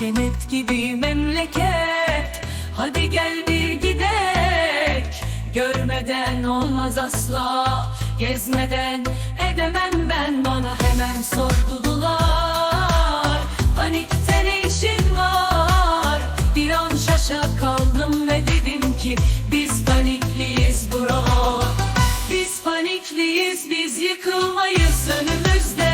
Cennet gibi memleket. Hadi gel bir gidek. Görmeden olmaz asla. Gezmeden edemem ben. Bana hemen sordular Panikte ne işin var. Bir an şaşa kaldım ve dedim ki Biz panikliyiz bro. Biz panikliyiz. Biz yıkılmayız. Önümüzde